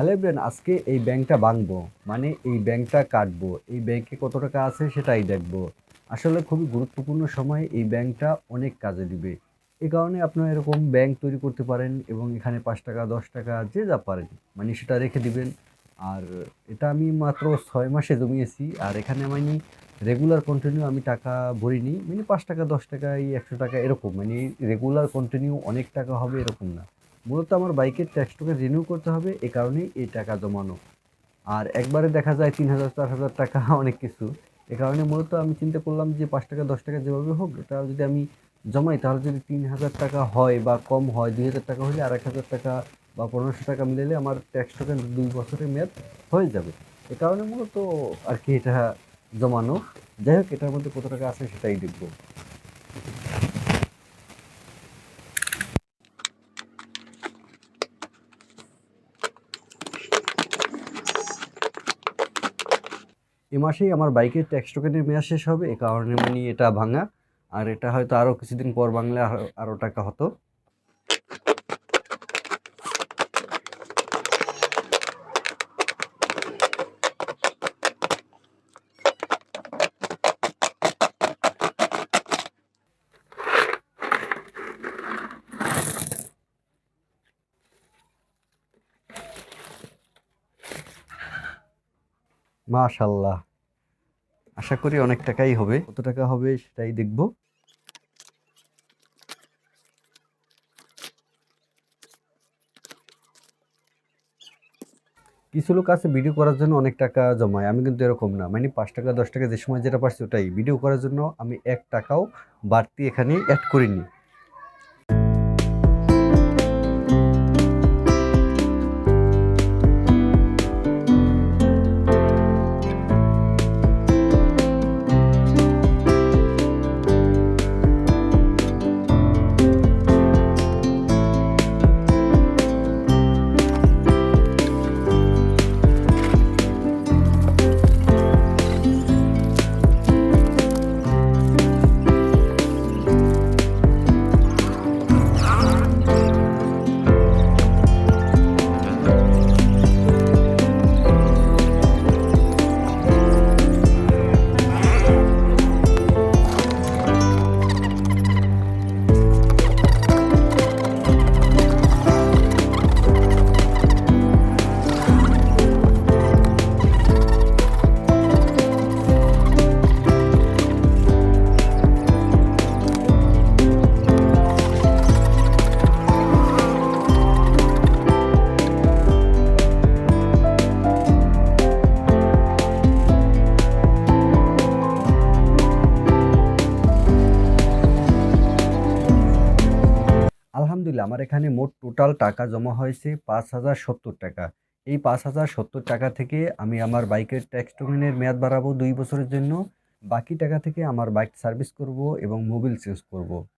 Hello brain আজকে এই ব্যাংকটা ভাঙবো মানে এই ব্যাংকটা কাটবো, এই ব্যাংকে কত টাকা আছে সেটাই দেখব। আসলে খুবই গুরুত্বপূর্ণ সময় এই ব্যাংকটা অনেক কাজে দিবে। এ কারণে আপনারা এরকম ব্যাংক তৈরি করতে পারেন এবং এখানে পাঁচ টাকা, দশ টাকা যে যা পারেন মানে সেটা রেখে দিবেন। আর এটা আমি মাত্র ছয় মাসে জমিয়েছি, আর এখানে আমি রেগুলার কন্টিনিউ আমি টাকা ভরিনি মানে পাঁচ টাকা, দশ টাকা, এই একশো টাকা এরকম মানে রেগুলার কন্টিনিউ অনেক টাকা হবে এরকম না। মূলত আমার বাইকের ট্যাক্সটাকে রিনিউ করতে হবে, এ কারণেই এই টাকা জমানো। আর একবারে দেখা যায় তিন হাজার, চার হাজার টাকা, অনেক কিছু। এ কারণে মূলত আমি চিন্তা করলাম যে পাঁচ টাকা, দশ টাকা যেভাবে হোক, এটা যদি আমি জমাই, তাহলে যদি তিন হাজার টাকা হয় বা কম হয়, দুই হাজার টাকা হলে আর এক হাজার টাকা বা পনেরোশো টাকা মিলালে আমার ট্যাক্স টোকেন দুই বছরের মেয়াদ হয়ে যাবে। এ কারণে মূলত আর কি এটা জমানো। যাই হোক, এটার মধ্যে কত টাকা আছে সেটাই দেখব। এ মাসেই আমার বাইকের ট্যাক্স টোকেনের মেয়াদ শেষ হবে, এ কারণে মানে এটা ভাঙা। আর এটা হয়তো আরও কিছুদিন পর ভাঙলে আরও টাকা হতো। মাশাল্লাহ আশা করি অনেক টাকাই হবে। কত টাকা হবে সেটাই দেখব। কিছু লোক আছে ভিডিও করার জন্য অনেক টাকা জমায়। আমি কিন্তু এরকম না। মানে পাঁচ টাকা, দশ টাকা যে সময় যেটা পারছি ওটাই। ভিডিও করার জন্য আমি এক টাকাও বাড়তি এখানে অ্যাড করিনি। আলহামদুলিল্লাহ আমার এখানে মোট টোটাল টাকা জমা হয়েছে পাঁচ হাজার সত্তর টাকা। এই পাঁচ হাজার সত্তর টাকা থেকে আমি আমার বাইকের ট্যাক্স টোকেনের মেয়াদ বাড়াবো দুই বছরের জন্য। বাকি টাকা থেকে আমার বাইক সার্ভিস করব এবং মোবিল চেঞ্জ করব।